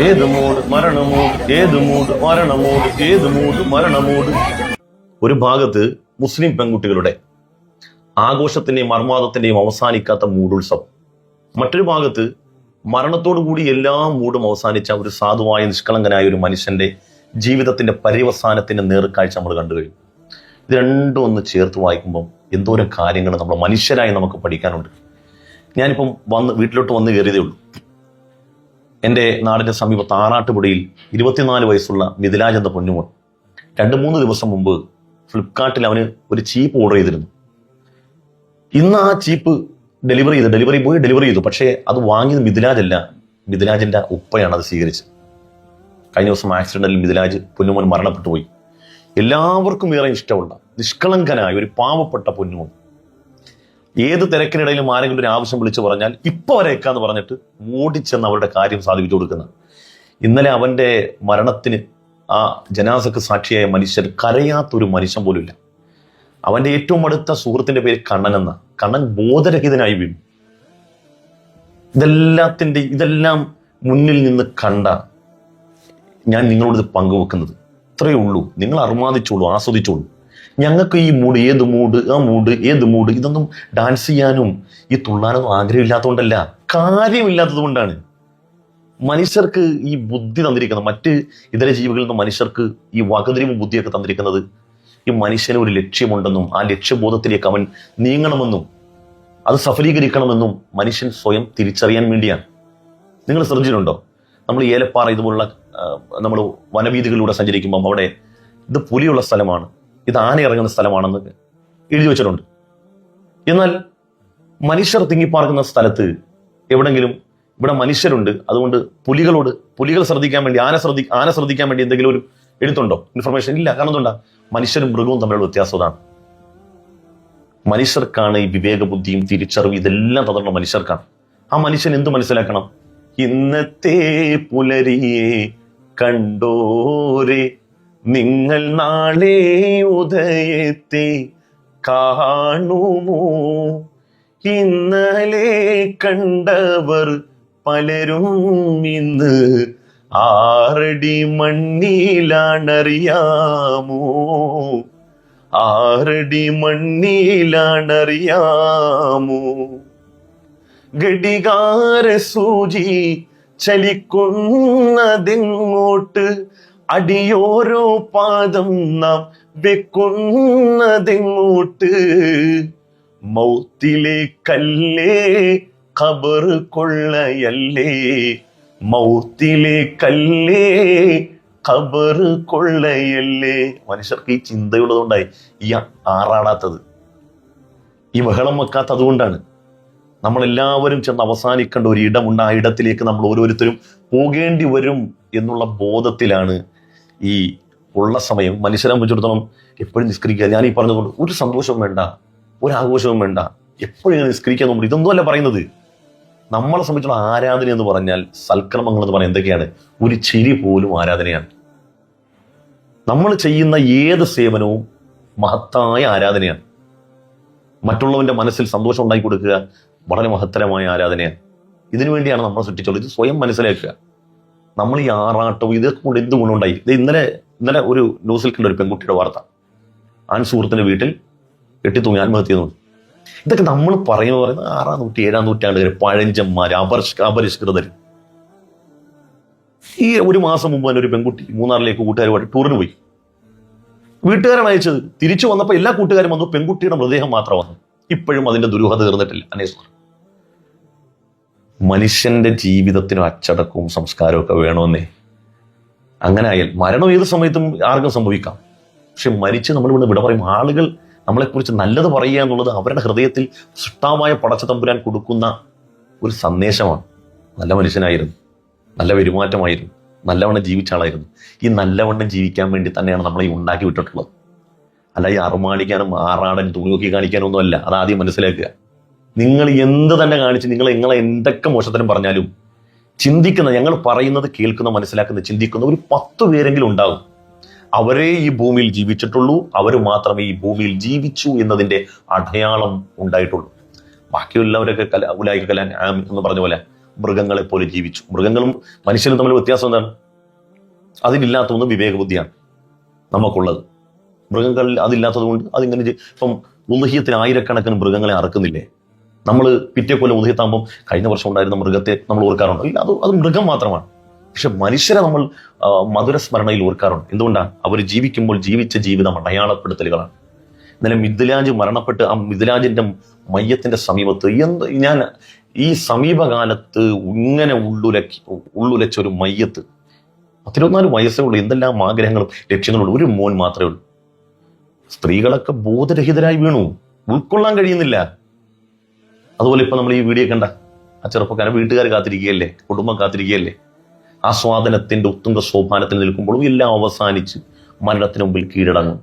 ഏത് മൂട് മരണമൂട് ഏത് മൂട് മരണമൂട് ഏത് മൂട് മരണമൂട്. ഒരു ഭാഗത്ത് മുസ്ലിം പെൺകുട്ടികളുടെ ആഘോഷത്തിന്റെയും മർമാദത്തിന്റെയും അവസാനിക്കാത്ത മൂടുത്സവം. മറ്റൊരു ഭാഗത്ത് കൂടി എല്ലാ മൂടും അവസാനിച്ച ഒരു സാധുവായ നിഷ്കളങ്കനായ ഒരു മനുഷ്യന്റെ ജീവിതത്തിന്റെ പര്യവസാനത്തിന്റെ നേർക്കാഴ്ച നമ്മൾ കണ്ടു കഴിഞ്ഞു. ഇത് രണ്ടും ഒന്ന് ചേർത്ത് വായിക്കുമ്പോൾ എന്തോരം കാര്യങ്ങൾ നമ്മൾ മനുഷ്യരായി നമുക്ക് പഠിക്കാനുണ്ട്. ഞാനിപ്പം വന്ന് വീട്ടിലോട്ട് വന്ന് കയറിയതേ ഉള്ളൂ. എന്റെ നാടിന്റെ സമീപത്ത് ആറാട്ടുപുഴയിൽ ഇരുപത്തിനാല് വയസ്സുള്ള മിഥിലാജ് എന്ന പൊന്നുമോൻ രണ്ട് മൂന്ന് ദിവസം മുമ്പ് ഫ്ലിപ്കാർട്ടിൽ അവന് ഒരു ചീപ്പ് ഓർഡർ ചെയ്തിരുന്നു. ഇന്ന് ആ ചീപ്പ് ഡെലിവറി ചെയ്തു ഡെലിവറി ബോയ് ഡെലിവറി ചെയ്തു. പക്ഷേ അത് വാങ്ങിയത് മിഥിലാജ് അല്ല മിഥിലാജിന്റെ ഉപ്പയാണ് അത് സ്വീകരിച്ചത്. കഴിഞ്ഞ ദിവസം ആക്സിഡന്റിൽ മിഥിലാജ് പൊന്നുമോൻ മരണപ്പെട്ടു പോയി എല്ലാവർക്കും ഏറെ ഇഷ്ടമുള്ള നിഷ്കളങ്കനായ ഒരു പാവപ്പെട്ട പൊന്നുമോൻ. ഏത് തിരക്കിനിടയിലും ആരെങ്കിലും ഒരു ആവശ്യം വിളിച്ചു പറഞ്ഞാൽ ഇപ്പൊ വരേക്കാന്ന് പറഞ്ഞിട്ട് ഓടിച്ചെന്ന് അവരുടെ കാര്യം സാധിപ്പിച്ചു കൊടുക്കുന്ന. ഇന്നലെ അവന്റെ മരണത്തിന് ആ ജനാസക്ക് സാക്ഷിയായ മനുഷ്യർ കരയാത്തൊരു മനുഷ്യൻ പോലും ഇല്ല അവന്റെ ഏറ്റവും അടുത്ത സുഹൃത്തിന്റെ പേര് കണ്ണൻ എന്ന. കണ്ണൻ ബോധരഹിതനായി വീണു. ഇതെല്ലാത്തിന്റെ ഇതെല്ലാം മുന്നിൽ നിന്ന് കണ്ട ഞാൻ നിങ്ങളോട് ഇത് പങ്കുവെക്കുന്നത്. ഇത്രയേ ഉള്ളൂ. നിങ്ങൾ അർമാദിച്ചോളൂ ആസ്വദിച്ചോളൂ. ഞങ്ങൾക്ക് ഈ മൂഡ് ഏത് മൂഡ് ആ മൂഡ് ഏത് മൂഡ് ഇതൊന്നും ഡാൻസ് ചെയ്യാനും ഈ തുള്ളാനൊന്നും ആഗ്രഹമില്ലാത്തതുകൊണ്ടല്ല കാര്യമില്ലാത്തത് കൊണ്ടാണ് മനുഷ്യർക്ക് ഈ ബുദ്ധി തന്നിരിക്കുന്നത് മറ്റ് ഇതര ജീവികളിൽ നിന്ന് മനുഷ്യർക്ക് ഈ വകതിരിവും ബുദ്ധിയൊക്കെ തന്നിരിക്കുന്നത് ഈ മനുഷ്യന് ഒരു ലക്ഷ്യമുണ്ടെന്നും ആ ലക്ഷ്യബോധത്തിലേക്ക് അവൻ നീങ്ങണമെന്നും അത് സഫലീകരിക്കണമെന്നും മനുഷ്യൻ സ്വയം തിരിച്ചറിയാൻ വേണ്ടിയാണ്. നിങ്ങൾ ശ്രദ്ധിച്ചിട്ടുണ്ടോ? നമ്മൾ ഏലപ്പാറ ഇതുപോലുള്ള നമ്മൾ വനവീതികളിലൂടെ സഞ്ചരിക്കുമ്പം അവിടെ ഇത് പുലിയുള്ള സ്ഥലമാണ്. ഇത് ആന ഇറങ്ങുന്ന സ്ഥലമാണെന്ന് എഴുതി വെച്ചിട്ടുണ്ട്. എന്നാൽ മനുഷ്യർ തിങ്ങിപ്പാർക്കുന്ന സ്ഥലത്ത് എവിടെങ്കിലും ഇവിടെ മനുഷ്യരുണ്ട് അതുകൊണ്ട് പുലികളോട് പുലികൾ ശ്രദ്ധിക്കാൻ വേണ്ടി ആന ശ്രദ്ധി ആന ശ്രദ്ധിക്കാൻ വേണ്ടി എന്തെങ്കിലും ഒരു എഴുത്തുണ്ടോ? ഇൻഫർമേഷൻ ഇല്ല. കാരണം എന്തുകൊണ്ടാ? മനുഷ്യരും മൃഗവും തമ്മിലുള്ള വ്യത്യാസം അതാണ്. മനുഷ്യർക്കാണ് ഈ വിവേകബുദ്ധിയും തിരിച്ചറിവ് ഇതെല്ലാം തന്നിട്ടുള്ള മനുഷ്യർക്കാണ്. ആ മനുഷ്യൻ എന്ത് മനസ്സിലാക്കണം? ഇന്നത്തെ പുലരിയെ കണ്ടോരെ നിങ്ങൾ നാളെ ഉദയത്തെ കാണുമോ? ഇന്നലെ കണ്ടവർ പലരും ഇന്ന് ആറടി മണ്ണിലാണറിയാമോ? ആറടി മണ്ണിലാണറിയാമോ? ഘടികാര സൂചി ചലിക്കുന്നതെങ്ങോട്ട്? അടിയോരോ പാദം നാം വെക്കുന്നതെങ്ങോട്ട്. മൗത്തിലെ കല്ലേ ഖബർ കൊള്ളയല്ലേ. മൗത്തിലെ കല്ലേ ഖബർ കൊള്ളയല്ലേ. മനുഷ്യർക്ക് ഈ ചിന്തയുള്ളതുകൊണ്ടായി ഈ ആറാടാത്തത്. ഈ ബഹളം വെക്കാത്തത് കൊണ്ടാണ് നമ്മളെല്ലാവരും ചെന്ന് അവസാനിക്കേണ്ട ഒരു ഇടമുണ്ട്. ആ ഇടത്തിലേക്ക് നമ്മൾ ഓരോരുത്തരും പോകേണ്ടി വരും എന്നുള്ള ബോധത്തിലാണ് ഈ ഉള്ള സമയം മനുഷ്യരെ വെച്ചിടത്തണം എപ്പോഴും നിസ്കരിക്കുക. ഞാൻ ഈ പറഞ്ഞതുകൊണ്ട് ഒരു സന്തോഷവും വേണ്ട ഒരു ആഘോഷവും വേണ്ട. എപ്പോഴും നിസ്കരിക്കാൻ നമ്മൾ ഇതൊന്നുമല്ല പറയുന്നത്. നമ്മളെ സംബന്ധിച്ചുള്ള ആരാധന എന്ന് പറഞ്ഞാൽ സൽക്രമങ്ങൾ എന്ന് പറഞ്ഞാൽ എന്തൊക്കെയാണ്? ഒരു ചിരി പോലും ആരാധനയാണ്. നമ്മൾ ചെയ്യുന്ന ഏത് സേവനവും മഹത്തായ ആരാധനയാണ്. മറ്റുള്ളവന്റെ മനസ്സിൽ സന്തോഷം ഉണ്ടാക്കി കൊടുക്കുക വളരെ മഹത്തരമായ ആരാധനയാണ്. ഇതിനുവേണ്ടിയാണ് നമ്മൾ സൃഷ്ടിച്ചുള്ളത്. ഇത് സ്വയം മനസ്സിലാക്കുക. നമ്മൾ ഈ ആറാട്ടവും ഇതൊക്കെ കൊണ്ട് എന്ത് ഗുണമുണ്ടായി? ഇത് ഇന്നലെ ഇന്നലെ ഒരു ന്യൂസിൽ കണ്ട ഒരു പെൺകുട്ടിയുടെ വാർത്ത. ആൻ സുഹൃത്തിന്റെ വീട്ടിൽ കെട്ടിത്തൂങ്ങി ആത്മഹത്യ ഇതൊക്കെ നമ്മൾ പറയുന്നത് പറയുന്നത് ആറാം നൂറ്റി ഏഴാം നൂറ്റാണ്ടുകാർ പഴഞ്ചന്മാർ അപരിഷ് അപരിഷ്കൃതർ. ഈ ഒരു മാസം മുമ്പ് തന്നെ ഒരു പെൺകുട്ടി മൂന്നാറിലേക്ക് കൂട്ടുകാരുമായിട്ട് ടൂറിന് പോയി. വീട്ടുകാരാണ് അയച്ചത്. തിരിച്ചു വന്നപ്പോൾ എല്ലാ കൂട്ടുകാരും വന്നു. പെൺകുട്ടിയുടെ മൃതദേഹം മാത്രം വന്നു. ഇപ്പോഴും അതിന്റെ ദുരൂഹത തീർന്നിട്ടില്ല. അന്വേഷണം മനുഷ്യന്റെ ജീവിതത്തിനും അച്ചടക്കവും സംസ്കാരവും ഒക്കെ വേണമെന്നേ അങ്ങനെ ആയാൽ മരണം ഏത് സമയത്തും ആർക്കും സംഭവിക്കാം. പക്ഷെ മരിച്ച് നമ്മൾ ഇവിടെ വിട പറയും. ആളുകൾ നമ്മളെക്കുറിച്ച് നല്ലത് പറയുക എന്നുള്ളത് അവരുടെ ഹൃദയത്തിൽ സൃഷ്ടാവായ പടച്ച തമ്പുരാൻ കൊടുക്കുന്ന ഒരു സന്ദേശമാണ്. നല്ല മനുഷ്യനായിരുന്നു. നല്ല പെരുമാറ്റമായിരുന്നു. നല്ലവണ്ണം ജീവിച്ച ആളായിരുന്നു. ഈ നല്ലവണ്ണം ജീവിക്കാൻ വേണ്ടി തന്നെയാണ് നമ്മളെ ഉണ്ടാക്കി വിട്ടിട്ടുള്ളത്. അല്ല ഈ അറുമാടിക്കാനും ആറാടാനും തുണിയൊക്കെ കാണിക്കാനും ഒന്നും അല്ല അത് ആദ്യം മനസ്സിലാക്കുക. നിങ്ങൾ എന്ത് തന്നെ കാണിച്ച് നിങ്ങൾ നിങ്ങളെ എന്തൊക്കെ മോശത്തരം പറഞ്ഞാലും ചിന്തിക്കുന്ന ഞങ്ങൾ പറയുന്നത് കേൾക്കുന്ന മനസ്സിലാക്കുന്ന ചിന്തിക്കുന്ന ഒരു പത്ത് പേരെങ്കിലും ഉണ്ടാകും അവരെ ഈ ഭൂമിയിൽ ജീവിച്ചിട്ടുള്ളൂ അവർ മാത്രമേ ഈ ഭൂമിയിൽ ജീവിച്ചു എന്നതിന്റെ അടയാളം ഉണ്ടായിട്ടുള്ളൂ. ബാക്കിയുള്ളവരൊക്കെ കല ഉലായിക കലാൻ ആം എന്ന് പറഞ്ഞ പോലെ മൃഗങ്ങളെ പോലെ ജീവിച്ചു. മൃഗങ്ങളും മനുഷ്യരും തമ്മിൽ വ്യത്യാസം എന്താണ്? അതിലില്ലാത്ത ഒന്ന് വിവേകബുദ്ധിയാണ് നമുക്കുള്ളത്. മൃഗങ്ങളിൽ അതില്ലാത്തത് കൊണ്ട് അതിങ്ങനെ ഇപ്പം ഉദഹ്യത്തിന് ആയിരക്കണക്കിന് മൃഗങ്ങളെ അറക്കുന്നില്ലേ? നമ്മൾ പിറ്റേ കൊല്ലം ഉദയത്താകുമ്പോൾ കഴിഞ്ഞ വർഷം ഉണ്ടായിരുന്ന മൃഗത്തെ നമ്മൾ ഓർക്കാറുണ്ടോ. ഇല്ല അത് അത് മൃഗം മാത്രമാണ്. പക്ഷെ മനുഷ്യരെ നമ്മൾ മധുരസ്മരണയിൽ ഓർക്കാറുണ്ട്. എന്തുകൊണ്ടാണ്? അവർ ജീവിക്കുമ്പോൾ ജീവിച്ച ജീവിതം അടയാളപ്പെടുത്തലുകളാണ്. ഇന്നലെ മിഥുലാജ് മരണപ്പെട്ട് ആ മിഥുലാജിന്റെ മയ്യത്തിന്റെ സമീപത്ത് എന്ത് ഞാൻ ഈ സമീപകാലത്ത് ഇങ്ങനെ ഉള്ളുലക്കി ഉള്ളുലച്ച ഒരു മയ്യത്ത്. പത്തിരുപത്തിനാല് വയസ്സേ ഉള്ളൂ. എന്തെല്ലാം ആഗ്രഹങ്ങളും ലക്ഷ്യങ്ങളും ഒരു മോൻ മാത്രമേ ഉള്ളൂ. സ്ത്രീകളൊക്കെ ബോധരഹിതരായി വീണു. ഉൾക്കൊള്ളാൻ കഴിയുന്നില്ല. അതുപോലെ ഇപ്പൊ നമ്മൾ ഈ വീഡിയോ കണ്ട ആ ചെറുപ്പക്കാരൻ വീട്ടുകാർ കാത്തിരിക്കുകയല്ലേ? കുടുംബം കാത്തിരിക്കുകയല്ലേ? ആസ്വാദനത്തിന്റെ ഉത്തുംഗ സോപാനത്തിൽ നിൽക്കുമ്പോഴും എല്ലാം അവസാനിച്ച് മരണത്തിന് മുമ്പിൽ കീഴടങ്ങും.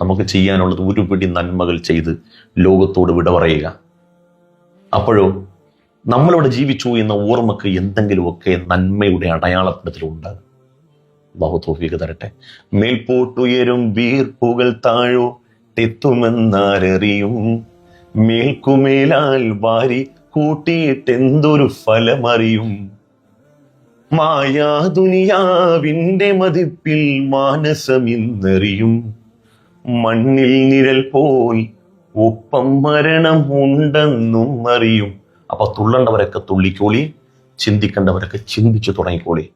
നമുക്ക് ചെയ്യാനുള്ളത് ഒരു പിടി നന്മകൾ ചെയ്ത് ലോകത്തോട് വിട പറയുക. അപ്പോഴോ നമ്മളിവിടെ ജീവിച്ചു എന്ന ഓർമ്മക്ക് എന്തെങ്കിലുമൊക്കെ നന്മയുടെ അടയാളപ്പെടുത്തലുണ്ട് ബാഹു തരട്ടെ. മേൽപോട്ടുയരും വീർപ്പുകൾ താഴോ തെത്തുമെന്നാരറിയും മേൽക്കുമേലാൽ വാരി കൂട്ടിയിട്ടെന്തൊരു ഫലമറിയും? മായാ ദുനിയാവിന്റെ മതിപ്പിൽ മാനസമിന്നെറിയും. മണ്ണിൽ നിഴൽ പോൽ ഒപ്പം മരണം ഉണ്ടെന്നും അറിയും. അപ്പൊ തുള്ളണ്ടവരൊക്കെ തുള്ളിക്കോളി ചിന്തിക്കേണ്ടവരൊക്കെ ചിന്തിച്ചു തുടങ്ങിക്കോളി.